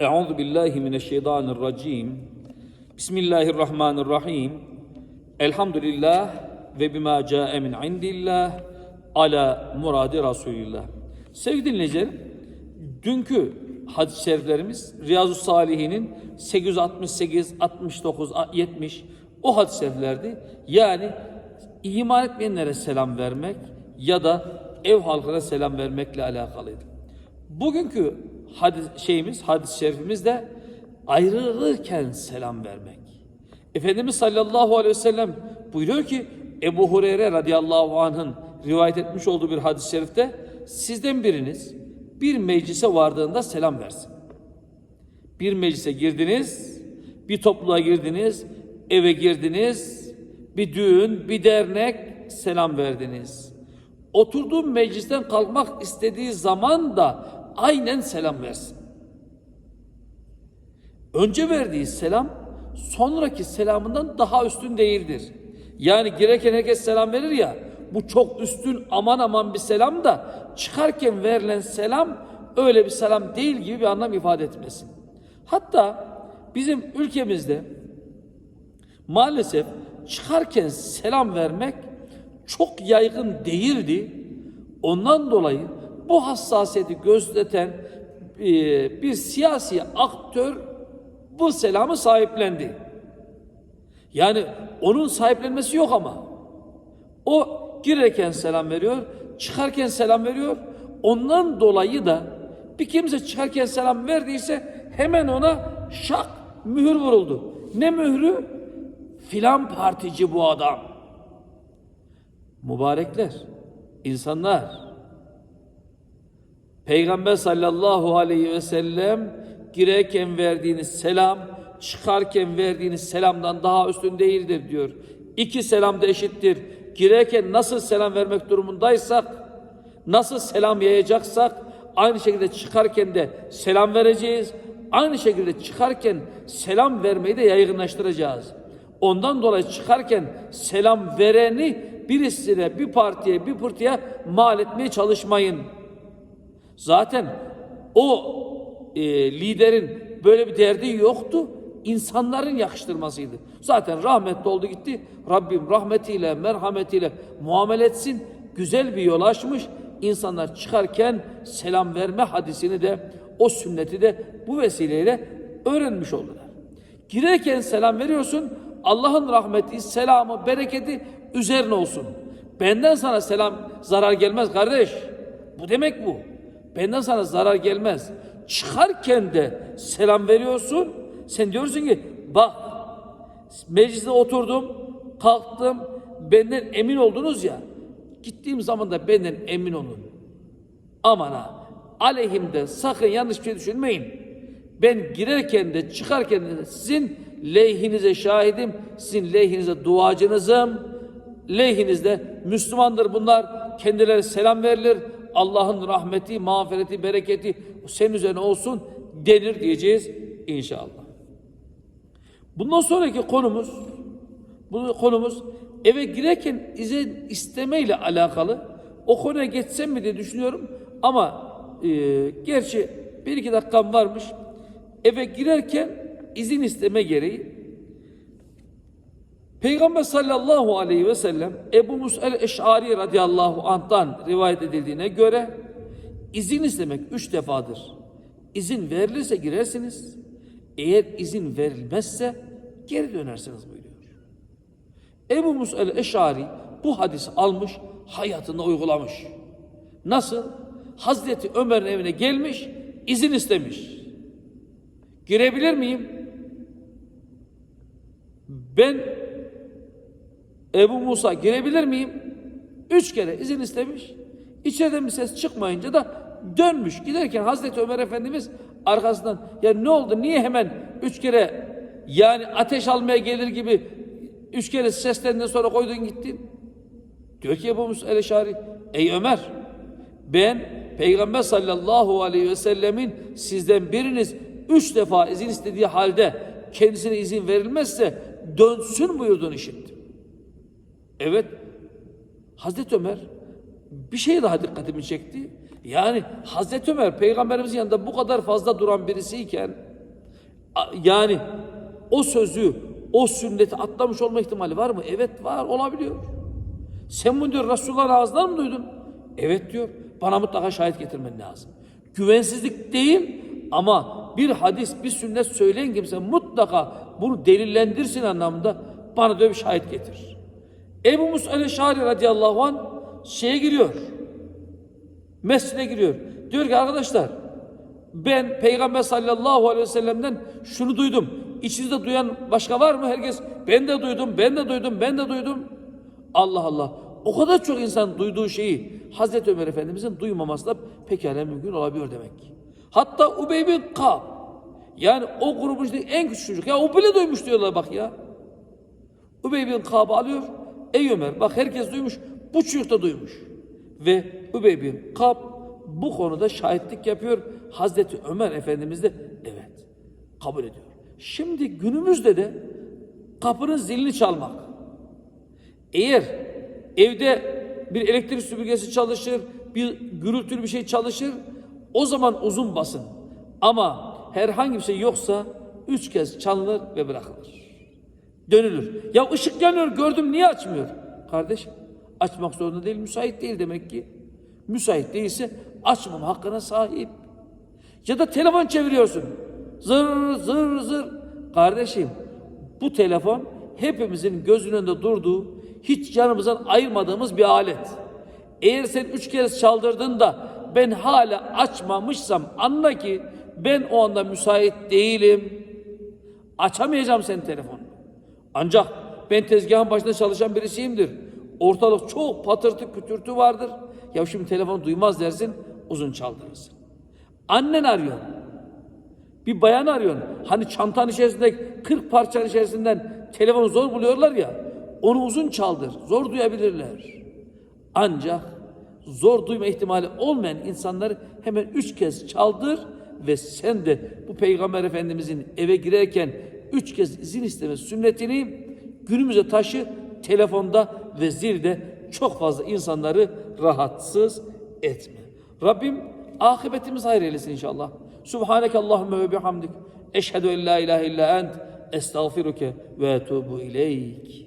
Euzu billahi mineşşeytanirracim. Bismillahirrahmanirrahim. Elhamdülillah ve bima ca'e min indillah ala muradi Resulillah. Sevgili dinleyiciler, dünkü hadis-i şeriflerimiz Riyazu Salihin'in 868, 69, 70 o hadis-i şeriflerdi. Yani iman etmeyenlere selam vermek ya da ev halkına selam vermekle alakalıydı. Bugünkü hadis şeyimiz, hadis-i şerifimiz de ayrılırken selam vermek. Efendimiz sallallahu aleyhi ve sellem buyuruyor ki Ebu Hureyre radıyallahu anh'ın rivayet etmiş olduğu bir hadis-i şerifte sizden biriniz bir meclise vardığında selam versin. Bir meclise girdiniz, bir topluluğa girdiniz, eve girdiniz, bir düğün, bir dernek selam verdiniz. Oturduğun meclisten kalkmak istediği zaman da aynen selam versin. Önce verdiği selam sonraki selamından daha üstün değildir. Yani girerken herkes selam verir ya bu çok üstün aman aman bir selam da çıkarken verilen selam öyle bir selam değil gibi bir anlam ifade etmesin. Hatta bizim ülkemizde maalesef çıkarken selam vermek çok yaygın değildi. Ondan dolayı bu hassasiyeti gözleten e, bir siyasi aktör bu selamı sahiplendi. Yani onun sahiplenmesi yok ama. O girerken selam veriyor, çıkarken selam veriyor. Ondan dolayı da bir kimse çıkarken selam verdiyse hemen ona şak mühür vuruldu. Ne mührü? Filan partici bu adam. Mübarekler, insanlar. Peygamber sallallahu aleyhi ve sellem girerken verdiğiniz selam, çıkarken verdiğiniz selamdan daha üstün değildir diyor. İki selam da eşittir. Girerken nasıl selam vermek durumundaysak, nasıl selam yayacaksak, aynı şekilde çıkarken de selam vereceğiz. Aynı şekilde çıkarken selam vermeyi de yaygınlaştıracağız. Ondan dolayı çıkarken selam vereni birisine, bir partiye, bir pırtıya mal etmeye çalışmayın. Zaten o e, liderin böyle bir derdi yoktu. İnsanların yakıştırmasıydı. Zaten rahmetli oldu gitti. Rabbim rahmetiyle, merhametiyle muamele etsin. Güzel bir yol açmış. İnsanlar çıkarken selam verme hadisini de o sünneti de bu vesileyle öğrenmiş oldular. Girerken selam veriyorsun. Allah'ın rahmeti, selamı, bereketi üzerine olsun. Benden sana selam zarar gelmez kardeş. Bu demek bu. Benden sana zarar gelmez. Çıkarken de selam veriyorsun. Sen diyorsun ki bak mecliste oturdum, kalktım, benden emin oldunuz ya. Gittiğim zaman da benden emin olun. Aman ha, aleyhimde sakın yanlış bir şey düşünmeyin. Ben girerken de çıkarken de sizin lehinize şahidim, sizin lehinize duacınızım. Lehinizde Müslümandır bunlar. Kendileri selam verilir. Allah'ın rahmeti, mağfireti, bereketi senin üzerine olsun denir diyeceğiz inşallah. Bundan sonraki konumuz bu konumuz eve girerken izin istemeyle alakalı. O konuya geçsem mi diye düşünüyorum ama e, gerçi bir iki dakikam varmış. Eve girerken izin isteme gereği Peygamber sallallahu aleyhi ve sellem Ebu Musa el-Eş'ari radıyallahu anh'tan rivayet edildiğine göre izin istemek üç defadır. İzin verilirse girersiniz. Eğer izin verilmezse geri dönersiniz buyuruyor. Ebu Musa el-Eş'ari bu hadisi almış, hayatında uygulamış. Nasıl? Hazreti Ömer'in evine gelmiş, izin istemiş. Girebilir miyim? Ben Ebu Musa girebilir miyim? Üç kere izin istemiş. İçeriden bir ses çıkmayınca da dönmüş. Giderken Hazreti Ömer Efendimiz arkasından ya ne oldu niye hemen üç kere yani ateş almaya gelir gibi üç kere seslerinden sonra koydun gittin? Diyor ki Ebu Musa el-Eşari ey Ömer ben Peygamber sallallahu aleyhi ve sellemin sizden biriniz üç defa izin istediği halde kendisine izin verilmezse dönsün buyurduğunu işittim. Evet. Hazreti Ömer bir şey daha dikkatimi çekti. Yani Hazreti Ömer peygamberimizin yanında bu kadar fazla duran birisiyken Yani o sözü, o sünneti atlamış olma ihtimali var mı? Evet var, olabiliyor. Sen bunu diyor Resulullah'ın ağzından mı duydun? Evet diyor. Bana mutlaka şahit getirmen lazım. Güvensizlik değil ama bir hadis, bir sünnet söyleyen kimse mutlaka bunu delillendirsin anlamında bana diyor bir şahit getir. Ebu Musa el-Şari radıyallahu anh şeye giriyor. Mescide giriyor. Diyor ki arkadaşlar ben Peygamber sallallahu aleyhi ve sellem'den şunu duydum. İçinizde duyan başka var mı? Herkes ben de duydum, ben de duydum, ben de duydum. Allah Allah. O kadar çok insan duyduğu şeyi Hazreti Ömer Efendimizin duymaması da pekala mümkün olabiliyor demek ki. Hatta Ubey bin Kab yani o grubun işte en küçük çocuk. Ya o bile duymuş diyorlar bak ya. Ubey bin Kab'ı alıyor. Ey Ömer bak herkes duymuş. Bu çocuk duymuş. Ve Ubey bin Kab bu konuda şahitlik yapıyor. Hazreti Ömer Efendimiz de evet kabul ediyor. Şimdi günümüzde de kapının zilini çalmak. Eğer evde bir elektrik süpürgesi çalışır, bir gürültülü bir şey çalışır, o zaman uzun basın. Ama herhangi bir şey yoksa üç kez çalınır ve bırakılır. Dönülür. Ya ışık yanıyor gördüm niye açmıyor? Kardeş açmak zorunda değil, müsait değil demek ki. Müsait değilse açmama hakkına sahip. Ya da telefon çeviriyorsun. Zır zır zır. Kardeşim bu telefon hepimizin gözünün önünde durduğu, hiç yanımızdan ayırmadığımız bir alet. Eğer sen üç kez çaldırdın da ben hala açmamışsam anla ki ben o anda müsait değilim. Açamayacağım senin telefonunu. Ancak ben tezgahın başında çalışan birisiyimdir. Ortalık çok patırtı kütürtü vardır. Ya şimdi telefon duymaz dersin, uzun çaldırırsın. Annen arıyor. Bir bayan arıyorsun. Hani çantanın içerisinde 40 parçanın içerisinden telefonu zor buluyorlar ya. Onu uzun çaldır. Zor duyabilirler. Ancak zor duyma ihtimali olmayan insanları hemen üç kez çaldır ve sen de bu Peygamber Efendimizin eve girerken üç kez izin isteme sünnetini günümüze taşı telefonda ve zilde çok fazla insanları rahatsız etme. Rabbim akıbetimiz hayır eylesin inşallah. Subhaneke Allahümme ve bihamdik. Eşhedü en la ilahe illa ent. Estağfiruke ve etubu ileyk.